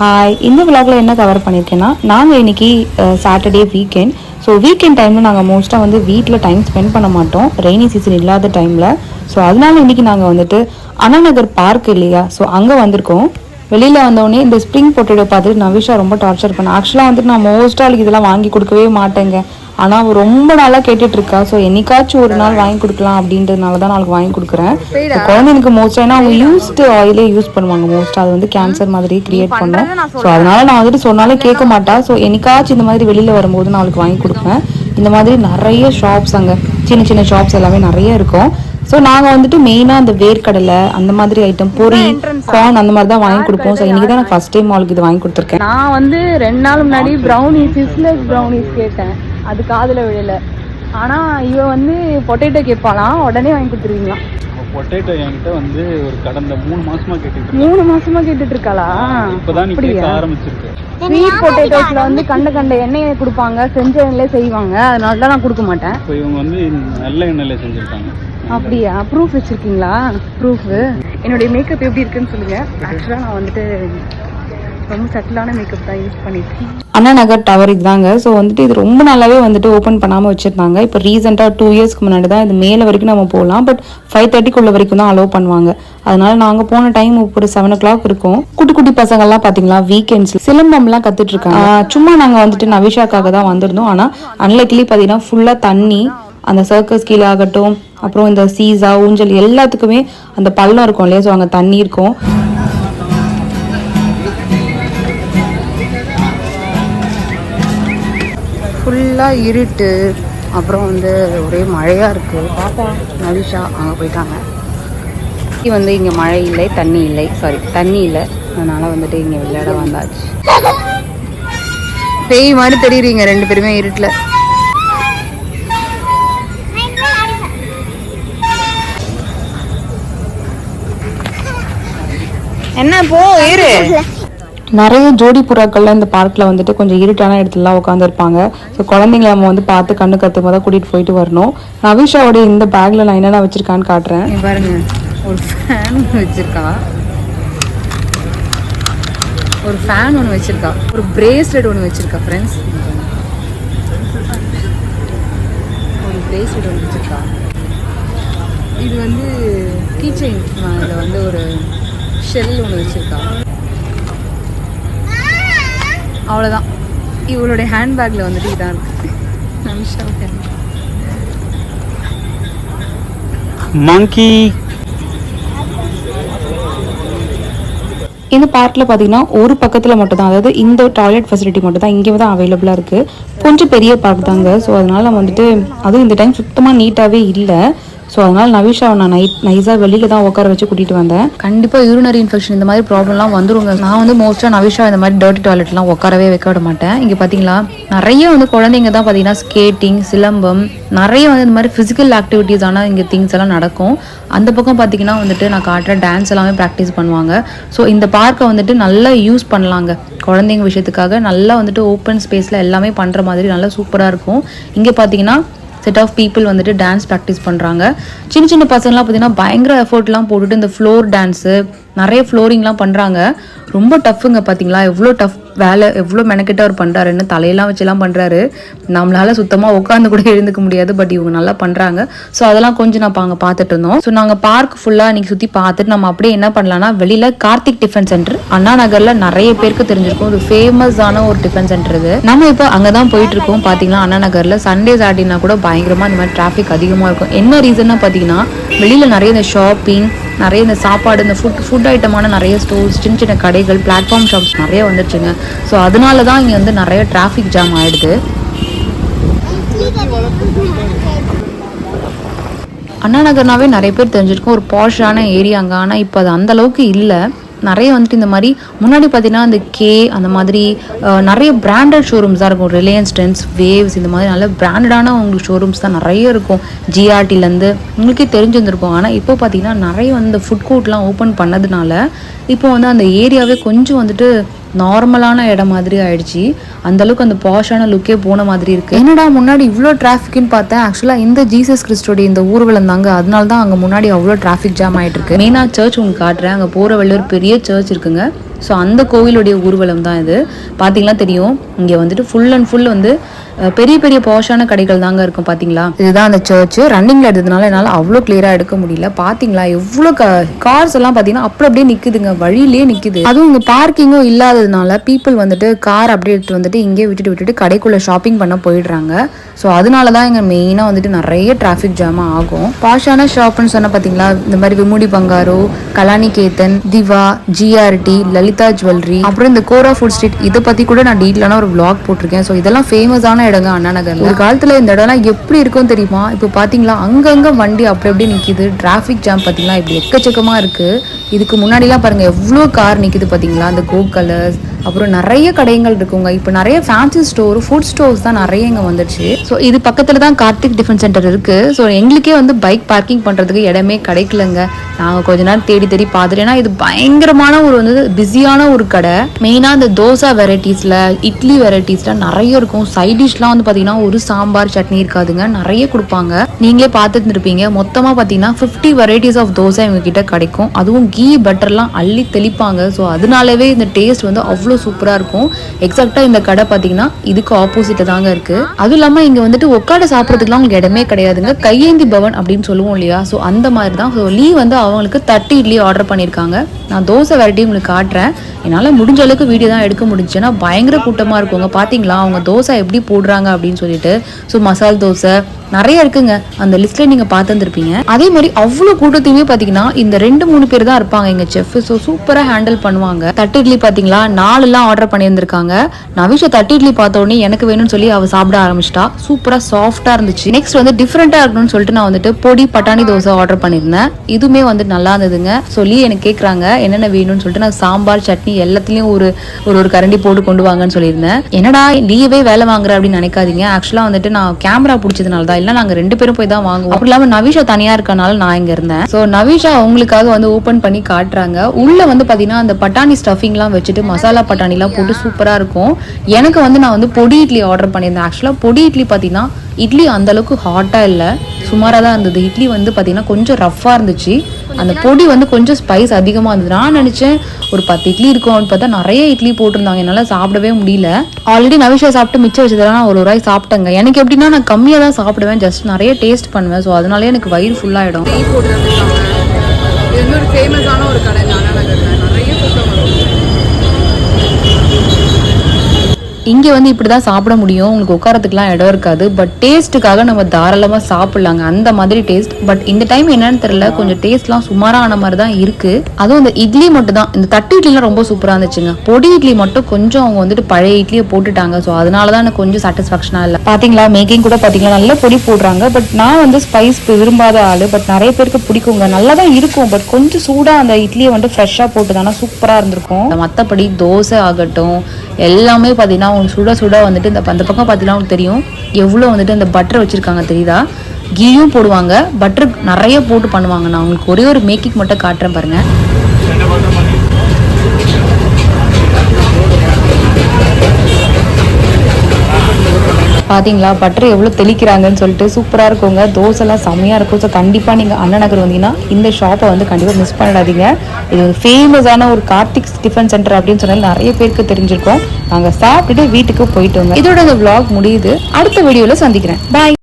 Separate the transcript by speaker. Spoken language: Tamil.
Speaker 1: ஹாய் இந்த விலாகில் என்ன கவர் பண்ணியிருக்கேன்னா நாங்கள் இன்னைக்கு சாட்டர்டே வீக்கெண்ட் ஸோ வீக்கெண்ட் டைமில் நாங்கள் மோஸ்ட்டாக வந்து வீட்டில் டைம் ஸ்பெண்ட் பண்ண மாட்டோம். ரெய்னி சீசன் இல்லாத டைமில் ஸோ அதனால இன்னைக்கு நாங்கள் வந்துட்டு அண்ணாநகர் பார்க் இல்லையா? ஸோ அங்கே வந்திருக்கோம். வெளியில் வந்தோடனே இந்த ஸ்ப்ரிங் பொட்டேட்டோ பார்த்துட்டு நவிஷா ரொம்ப டார்ச்சர் பண்ணேன் ஆக்சுவலாக வந்துட்டு நான் மோஸ்ட்டாக இதெல்லாம் வாங்கி கொடுக்கவே மாட்டேங்க. ஆனால் அவள் ரொம்ப நாளாக கேட்டுட்டு இருக்கா ஸோ என்னைக்காச்சும் ஒரு நாள் வாங்கி கொடுக்கலாம் அப்படின்றதுனால தான் நான் அவளுக்கு வாங்கி கொடுக்குறேன். குழந்தைங்களுக்கு மோஸ்ட்டாக ஏன்னா அவங்க யூஸ்டு ஆயிலே யூஸ் பண்ணுவாங்க. மோஸ்ட்டாக அது வந்து கேன்சர் மாதிரி கிரியேட் பண்ணும். ஸோ அதனால நான் வந்துட்டு சொன்னாலும் கேட்க மாட்டா. ஸோ என்னைக்காச்சும் இந்த மாதிரி வெளியில் வரும்போது நான் அவளுக்கு வாங்கி கொடுப்பேன். இந்த மாதிரி நிறைய ஷாப்ஸ் அங்கே சின்ன சின்ன ஷாப்ஸ் எல்லாமே நிறைய இருக்கும். ஸோ நாங்கள் வந்துட்டு மெயினாக அந்த வேர்க்கடலை அந்த மாதிரி ஐட்டம் பொரி கார்ன் அந்த மாதிரி தான் வாங்கி கொடுப்போம். ஸோ இன்னைக்கு தான் நான் ஃபர்ஸ்ட் டைம் அவளுக்கு இது வாங்கி கொடுத்துருக்கேன்.
Speaker 2: நான் வந்து ரெண்டு நாள் முன்னாடி ப்ரௌனிஸ் சிஸ்லெஸ் ப்ரௌனிஸ் கேட்டேன். அது காதுல விழல. ஆனா இவ வந்து பொட்டேட்டோ கேட்பாளாம் உடனே வாங்கி கொடுத்துருவீங்களாம்
Speaker 3: பொட்டேட்டோ என்கிட்ட வந்து ஒரு கடந்த மூணு மாசமா கேட்டுட்டு இருக்கேன்
Speaker 2: மூணு மாசமா கேட்டுட்டு இருக்காளா?
Speaker 3: இப்பதான் கேட்க ஆரம்பிச்சிருக்க.
Speaker 2: ஸ்வீட் பொட்டேட்டோஸ்ல வந்து கண்ட கண்ட எண்ணெயை கொடுப்பாங்க செஞ்ச எண்ணெயிலே செய்வாங்க. அதனால தான் நான் கொடுக்க மாட்டேன்.
Speaker 3: இப்போ இவங்க வந்து நல்ல எண்ணெயில செஞ்சிருக்காங்க.
Speaker 2: அப்படியா? ப்ரூஃப் வச்சிருக்கீங்களா? ப்ரூஃப் என்னுடைய மேக்கப் எப்படி இருக்குன்னு சொல்லுங்க. ஆக்சுவலாக நான் வந்துட்டு ரொம்ப சட்டிலான மேக்கப் தான் யூஸ் பண்ணியிருக்கேன்
Speaker 1: அண்ணா நகர் டவர் இதுதாங்க. ஸோ வந்துட்டு இது ரொம்ப நாளாவே வந்துட்டு ஓப்பன் பண்ணாமல் வச்சுருந்தாங்க. இப்போ ரீசெண்டாக டூ இயர்ஸ்க்கு முன்னாடி தான் இது மேலே வரைக்கும் நம்ம போகலாம் பட் ஃபைவ் தேர்ட்டிக்குள்ள வரைக்கும் தான் அலோவ் பண்ணுவாங்க. அதனால நாங்கள் போன டைம் ஒரு செவன் ஓ கிளாக் இருக்கும். குட்டி குட்டி பசங்கள்லாம் பார்த்தீங்களா வீக்கெண்ட்ஸ் சிலம்பம்லாம் கற்றுட்டு இருக்காங்க. சும்மா நாங்கள் வந்துட்டு நவிஷாக்காக தான் வந்திருந்தோம். ஆனால் அன்லைக்லி பார்த்தீங்கன்னா ஃபுல்லாக தண்ணி அந்த சர்க்கஸ் கீழே ஆகட்டும் அப்புறம் இந்த சீசா ஊஞ்சல் எல்லாத்துக்குமே அந்த பள்ளம் இருக்கும் இல்லையா? ஸோ அங்கே தண்ணி இருக்கும்.
Speaker 2: ஃபுல்லாக இருட்டு. அப்புறம் வந்து ஒரே மழையாக இருக்குது பாப்பா நவிஷா அங்கே போயிட்டாங்க. இங்கே வந்து இங்கே மழை இல்லை தண்ணி இல்லை. சாரி தண்ணி இல்லை. அதனால் வந்துட்டு இங்கே விளையாட வந்தாச்சு. பேய் மாதிரி தெரியுறீங்க ரெண்டு பேருமே இருட்டில். என்ன போ இரு
Speaker 1: நிறைய ஜோடி புறாக்கள்லாம் இந்த பார்க்கில் வந்துட்டு கொஞ்சம் இருட்டான இடத்துலலாம் உட்காந்துருப்பாங்க ஸோ குழந்தைங்கள நம்ம வந்து பார்த்து கண்ணு கற்றுக்கும் தான் கூட்டிகிட்டு போயிட்டு வரணும். நவிஷாவோட இந்த பேக்கில் நான் என்னென்ன வச்சுருக்கான்னு காட்டுறேன்.
Speaker 2: பாருங்க. ஒரு ஃபேன் வச்சுருக்கா. ஒரு ஃபேன் ஒன்று வச்சுருக்கா. ஒரு பிரேஸ்லெட் ஒன்று வச்சுருக்கா ஃப்ரெண்ட்ஸ் ஒரு பிரேஸ்லெட் ஒன்று வச்சுருக்கா. இது வந்து கீச்சைன் இதில் வந்து ஒரு ஷெல் ஒன்று வச்சுருக்கா. அவ்வளோதான் இவளுடைய ஹேண்ட்பேக்கில் வந்துட்டு இதான் இருக்கு. நமிஷா hand.
Speaker 3: மங்கி
Speaker 1: இந்த பார்க்கில் பார்த்தீங்கன்னா ஒரு பக்கத்தில் மட்டும் தான் அதாவது இந்த டாய்லெட் ஃபெசிலிட்டி மட்டும் தான் இங்கே தான் அவைலபிளாக இருக்குது கொஞ்சம் பெரிய பார்க் தாங்க. ஸோ அதனால நம்ம வந்துட்டு அதுவும் இந்த டைம் சுத்தமாக நீட்டாகவே இல்லை. ஸோ அதனால் நவிஷாவை நான் நைட் நைஸாக வெளியில் தான் உட்கார வச்சு கூட்டிகிட்டு வந்தேன்.
Speaker 2: கண்டிப்பாக யூரினரி இன்ஃபெக்ஷன் இந்த மாதிரி ப்ராப்ளம்லாம் வந்துருங்க. நான் வந்து மோஸ்ட்டாக நவிஷா இந்த மாதிரி டர்ட்டி டாய்லெட்லாம் உட்காரவே வைக்க விட மாட்டேன். இங்கே பார்த்தீங்களா நிறைய வந்து குழந்தைங்க தான் பார்த்தீங்கன்னா ஸ்கேட்டிங் சிலம்பம் நிறைய வந்து இந்த மாதிரி ஃபிசிக்கல் ஆக்டிவிட்டீஸான இங்கே திங்ஸ் எல்லாம் நடக்கும். அந்த பக்கம் பார்த்தீங்கன்னா வந்துட்டு நான் காட்டுற டான்ஸ் எல்லாமே ப்ராக்டிஸ் பண்ணுவாங்க. ஸோ இந்த பார்க்கை வந்துட்டு நல்லா யூஸ் பண்ணலாங்க. குழந்தைங்க விஷயத்துக்காக நல்லா வந்துட்டு ஓப்பன் ஸ்பேஸில் எல்லாமே பண்ணுற மாதிரி நல்லா சூப்பராக இருக்கும். இங்கே பார்த்தீங்கன்னா செட் ஆஃப் பீப்புள் வந்துட்டு டான்ஸ் ப்ராக்டிஸ் பண்ணுறாங்க சின்ன சின்ன பசங்களாம் பார்த்தீங்கன்னா பயங்கர எஃபர்ட்லாம் போட்டுட்டு இந்த ஃப்ளோர் டான்ஸு நிறைய ஃப்ளோரிங்லாம் பண்ணுறாங்க ரொம்ப டஃப்புங்க பார்த்தீங்களா எவ்வளோ டஃப் வேலை எவ்வளோ மெனக்கிட்ட அவர் பண்ணுறாருன்னு தலையெல்லாம் வச்சுலாம் பண்ணுறாரு நம்மளால் சுத்தமாக உட்காந்து கூட எழுந்துக்க முடியாது பட் இவங்க நல்லா பண்ணுறாங்க ஸோ அதெல்லாம் கொஞ்சம் நான் அங்கே பார்த்துட்டு இருந்தோம். ஸோ நாங்கள் பார்க் ஃபுல்லாக இன்றைக்கி சுற்றி பார்த்துட்டு நம்ம அப்படியே என்ன பண்ணலாம்னா வெளியில் கார்த்திக் டிஃபன் சென்டர் அண்ணா நகரில் நிறைய பேருக்கு தெரிஞ்சிருக்கும். ஒரு ஃபேமஸான ஒரு டிஃபன் சென்டர் இது. நம்ம இப்போ அங்கே தான் போயிட்டு இருக்கோம் பார்த்தீங்கன்னா அண்ணா நகரில். சண்டே சாட்டினா கூட பயங்கரமாக இந்த மாதிரி டிராஃபிக் அதிகமாக இருக்கும். என்ன ரீசன்னா பார்த்தீங்கன்னா வெளியில் நிறைய இந்த ஷாப்பிங் நிறைய இந்த சாப்பாடு இந்த ஃபுட் ஃபுட் ஐட்டமான நிறைய ஸ்டோர்ஸ் சின்ன சின்ன கடைகள் பிளாட்ஃபார்ம் ஷாப்ஸ் நிறைய வந்துருச்சுங்க. ஸோ அதனால தான் இங்கே வந்து நிறைய டிராஃபிக் ஜாம் ஆயிடுது. அண்ணா நகர்னாவே நிறைய பேர் தெரிஞ்சிருக்கும். ஒரு பாஷான ஏரியாங்க ஆனால் இப்போ அது அந்த அளவுக்கு இல்லை. நிறைய வந்துட்டு இந்த மாதிரி முன்னாடி பார்த்தீங்கன்னா இந்த கே அந்த மாதிரி நிறைய பிராண்டட் ஷோரூம்ஸ் தான் இருக்கும். ரிலையன்ஸ் ட்ரெண்ட்ஸ் வேவ்ஸ் இந்த மாதிரி நல்ல பிராண்டடான உங்களுக்கு ஷோரூம்ஸ் தான் நிறைய இருக்கும். ஜிஆர்டிலேருந்து உங்களுக்கே தெரிஞ்சு வந்திருக்கும். ஆனால் இப்போ பார்த்தீங்கன்னா நிறைய வந்து ஃபுட் கோர்ட்லாம் ஓப்பன் பண்ணதுனால இப்போ வந்து அந்த ஏரியாவே கொஞ்சம் வந்துட்டு நார்மலான இடம் மாதிரி ஆயிடுச்சு. அந்த அளவுக்கு அந்த பாஷான லுக்கே போன மாதிரி இருக்கு. என்னடா முன்னாடி இவ்வளோ டிராஃபிக்னு பார்த்தேன். ஆக்சுவலாக இந்த ஜீசஸ் கிறிஸ்டோடைய இந்த ஊர்வலம் தாங்க. அதனால தான் அங்கே முன்னாடி அவ்வளோ டிராஃபிக் ஜாம் ஆயிட்டு இருக்கு. மெயினாக சர்ச் உங்களுக்கு காட்டுறேன். அங்கே போகிற வழியில் ஒரு பெரிய சர்ச் இருக்குங்க.
Speaker 1: ஸோ அந்த கோவிலுடைய ஊர்வலம் தான் இது. பார்த்தீங்களா தெரியும். இங்கே வந்துட்டு ஃபுல் அண்ட் ஃபுல் வந்து பெரிய பெரிய பாஷான கடைகள் தாங்க இருக்கும். பார்த்தீங்களா இதுதான் அந்த சர்ச் ரன்னிங்கில் எடுத்ததுனால என்னால் அவ்வளோ கிளியராக எடுக்க முடியல. பார்த்தீங்களா எவ்வளோ கார்ஸ் எல்லாம் பார்த்தீங்கன்னா அப்படி அப்படியே நிற்குதுங்க வழியிலே நிற்குது அதுவும் இங்கே பார்க்கிங்கும் இல்லாததுனால பீப்புள் வந்துட்டு கார் அப்படியே எடுத்துட்டு வந்துட்டு இங்கே விட்டுட்டு விட்டுட்டு கடைக்குள்ளே ஷாப்பிங் பண்ண போயிடுறாங்க. ஸோ அதனால தான் இங்கே மெயினாக வந்துட்டு நிறைய டிராஃபிக் ஜாமாக ஆகும். பாஷான ஷாப்னு சொன்னால் பார்த்தீங்களா இந்த மாதிரி விமுடி பங்காரோ கலானி கேத்தன் திவா ஜிஆர்டி லலிதா ஜுவல்லரி அப்புறம் இந்த கோரா ஃபுட் ஸ்ட்ரீட் இதை பற்றி கூட நான் டீட்டெயிலான ஒரு vlog போட்டிருக்கேன். ஸோ இதெல்லாம் ஃபேமஸான இடங்க அண்ணா நகர்ல. ஒரு காலத்தில் இந்த இடம்லாம் எப்படி இருக்கும் தெரியுமா? இப்போ பார்த்தீங்களா அங்கங்கே வண்டி அப்படி அப்படியே நிற்கிது டிராஃபிக் ஜாம் பார்த்தீங்களா இப்படி எக்கச்சக்கமாக இருக்குது இதுக்கு முன்னாடிலாம் பாருங்க எவ்வளோ கார் நிற்கிது பார்த்தீங்களா அந்த கோ கலர்ஸ் அப்புறம் நிறைய கடைகள் இருக்குங்க. இப்போ நிறைய ஃபேன்சி ஸ்டோர் ஃபுட் ஸ்டோர்ஸ் தான் நிறைய இங்கே வந்துடுச்சு. ஸோ இது பக்கத்தில் தான் கார்த்திக் டிஃபன் சென்டர் இருக்குது ஸோ எங்களுக்கே வந்து பைக் பார்க்கிங் பண்ணுறதுக்கு இடமே கிடைக்கலங்க. நாங்கள் கொஞ்ச நேரம் தேடி தேடி பார்த்துட்டு ஏன்னா இது பயங்கரமான ஒரு வந்து பிஸியான ஒரு கடை. மெயினாக இந்த தோசை வெரைட்டிஸில் இட்லி வெரைட்டிஸில் நிறைய இருக்கும். சைட் டிஷ்லாம் வந்து பார்த்தீங்கன்னா ஒரு சாம்பார் சட்னி இருக்காதுங்க. நிறைய கொடுப்பாங்க. நீங்களே பார்த்துட்டு இருப்பீங்க. மொத்தமாக பார்த்தீங்கன்னா ஃபிஃப்டி வெரைட்டிஸ் ஆஃப் தோசை இவங்க கிட்ட கிடைக்கும். அதுவும் கீ பட்டர்லாம் அள்ளி தெளிப்பாங்க. ஸோ அதனாலவே இந்த டேஸ்ட் வந்து அவ்வளோ அவ்வளோ சூப்பராக இருக்கும். எக்ஸாக்டாக இந்த கடை பார்த்தீங்கன்னா இதுக்கு ஆப்போசிட்டில் தாங்க இருக்குது அதுவும் இல்லாமல் இங்கே வந்துட்டு உட்காட சாப்பிட்றதுக்குலாம் உங்களுக்கு இடமே கிடையாதுங்க. கையேந்தி பவன் அப்படின்னு சொல்லுவோம் இல்லையா? ஸோ அந்த மாதிரி தான் ஸோ லீ வந்து அவங்களுக்கு தட்டி இட்லி ஆர்டர் பண்ணியிருக்காங்க. நான் தோசை வெரைட்டி உங்களுக்கு காட்டுறேன். என்னால் முடிஞ்ச அளவுக்கு வீடியோ தான் எடுக்க முடிஞ்சுன்னா பயங்கர கூட்டமாக இருக்குங்க. பார்த்தீங்களா அவங்க தோசை எப்படி போடுறாங்க அப்படின்னு சொல்லிட்டு. ஸோ மசால் தோசை நிறைய இருக்குங்க. அந்த லிஸ்ட்ல நீங்க பார்த்துருப்பீங்க அதே மாதிரி அவ்வளோ கூட்டத்தையுமே பார்த்தீங்கன்னா இந்த ரெண்டு மூணு பேர் தான் இருப்பாங்க எங்க செஃப் ஸோ சூப்பராக ஹேண்டில் பண்ணுவாங்க. தட்டு இட்லி பார்த்தீங்களா? நாலுலாம் ஆர்டர் பண்ணியிருந்திருக்காங்க. நவிஷா தட்டு இட்லி பார்த்த உடனே எனக்கு வேணும்னு சொல்லி அவ சாப்பிட ஆரம்பிச்சிட்டா. சூப்பராக சாஃப்டா இருந்துச்சு. நெக்ஸ்ட் வந்து டிஃப்ரெண்ட்டாக இருக்கணும்னு சொல்லிட்டு நான் வந்துட்டு பொடி பட்டாணி தோசை ஆர்டர் பண்ணியிருந்தேன். இதுவுமே வந்து நல்லா இருந்ததுங்க. சொல்லி எனக்கு கேட்குறாங்க என்னென்ன வேணும்னு சொல்லிட்டு நான் சாம்பார் சட்னி எல்லாத்துலேயும் ஒரு ஒரு ஒரு கரண்டி போட்டு கொண்டு வாங்கன்னு சொல்லியிருந்தேன். என்னடா லீவே வேலை வாங்குற அப்படின்னு நினைக்காதீங்க. ஆக்சுவலாக வந்துட்டு நான் கேமரா பிடிச்சதுனால தான் இல்லை நாங்கள் ரெண்டு பேரும் போய் தான் வாங்குவோம். அப்படி இல்லாமல் நவிஷா தனியாக இருக்கனால நான் இங்கே இருந்தேன். ஸோ நவிஷா அவங்களுக்காக வந்து ஓப்பன் பண்ணி காட்டுறாங்க. உள்ள வந்து பார்த்தீங்கன்னா அந்த பட்டாணி ஸ்டஃபிங்லாம் வச்சுட்டு மசாலா பட்டாணிலாம் போட்டு சூப்பராக இருக்கும். எனக்கு வந்து நான் வந்து பொடி இட்லி ஆர்டர் பண்ணியிருந்தேன். ஆக்சுவலாக பொடி இட்லி பார்த்தீங்கன்னா இட்லி அந்த அளவுக்கு ஹாட்டாக இல்லை. சுமாராக தான் இருந்தது. இட்லி வந்து பார்த்தீங்கன்னா கொஞ்சம் ரஃப்பாக இருந்துச்சு. அந்த பொடி வந்து கொஞ்சம் ஸ்பைஸ் அதிகமாக இருந்தது. நான் நினச்சேன் ஒரு பத்து இட்லி இருக்கும் அப்படின்னு பார்த்தா நிறைய இட்லி போட்டிருந்தாங்க. என்னால் சாப்பிடவே முடியல. ஆல்ரெடி நவிஷா சாப்பிட்டு மிச்சம் வச்சதெல்லாம் நான் ஒரு ரூபாய் சாப்பிட்டேங்க. எனக்கு எப்படின்னா நான் கம்மியாக தான் சாப்பிடுவேன். ஜஸ்ட் நிறைய டேஸ்ட் பண்ணுவேன். ஸோ அதனாலே எனக்கு வயிறு ஃபுல்லாகிடும்
Speaker 4: இது ஒரு ஃபேமஸான ஒரு கடை இந்த
Speaker 1: இங்கே வந்து இப்படி தான் சாப்பிட முடியும். உங்களுக்கு உட்காரத்துக்குலாம் இடம் இருக்காது. பட் டேஸ்ட்டுக்காக நம்ம தாராளமாக சாப்பிட்லாங்க. அந்த மாதிரி டேஸ்ட் பட் இந்த டைம் என்னன்னு தெரியல. கொஞ்சம் டேஸ்ட்லாம் சுமாரான மாதிரி தான் இருக்குது அதுவும் இந்த இட்லி மட்டும் தான் இந்த தட்டு இட்லிலாம் ரொம்ப சூப்பராக இருந்துச்சுங்க. பொடி இட்லி மட்டும் கொஞ்சம் அவங்க வந்துட்டு பழைய இட்லியை போட்டுட்டாங்க. ஸோ அதனால தான் எனக்கு கொஞ்சம் சாட்டிஸ்ஃபேக்ஷனாக இல்லை.
Speaker 2: பார்த்தீங்களா மேக்கிங் கூட பாத்தீங்களா? நல்ல பொடி போடுறாங்க. பட் நான் வந்து ஸ்பைஸ் விரும்பாத ஆள். பட் நிறைய பேருக்கு பிடிக்குங்க. நல்லா தான் இருக்கும். பட் கொஞ்சம் சூடாக அந்த இட்லியை வந்து ஃப்ரெஷ்ஷாக போட்டுதானா? சூப்பராக இருந்திருக்கும்.
Speaker 1: மற்றபடி தோசை ஆகட்டும். எல்லாமே பார்த்தீங்கன்னா சுட சுட வந்துட்டு இந்த அந்த பக்கம் பார்த்தீங்கன்னா உங்களுக்கு தெரியும். எவ்வளோ வந்துட்டு அந்த பட்டர் வச்சுருக்காங்க தெரியுதா? கீயும் போடுவாங்க. பட்டர் நிறைய போட்டு பண்ணுவாங்க. நான் உங்களுக்கு ஒரே ஒரு மேக்கிங் மட்டும் காட்டுறேன் பாருங்கள்
Speaker 2: பார்த்தீங்களா பட்டர் எவ்வளோ தெளிக்கிறாங்கன்னு சொல்லிட்டு சூப்பராக இருக்குங்க. தோசைலாம் செம்மையாக இருக்கும். ஸோ கண்டிப்பாக நீங்கள் அண்ணா நகர் வந்தீங்கன்னா இந்த ஷாப்பை வந்து கண்டிப்பாக மிஸ் பண்ணிடாதீங்க இது ஒரு ஃபேமஸான ஒரு கார்த்திக் டிஃபன் சென்டர் அப்படின்னு சொன்னால் நிறைய பேருக்கு தெரிஞ்சிருக்கோம். நாங்கள் சாப்பிட்டுட்டு வீட்டுக்கு போயிட்டோங்க இதோட இந்த vlog முடியுது. அடுத்த வீடியோவில் சந்திக்கிறேன். பாய்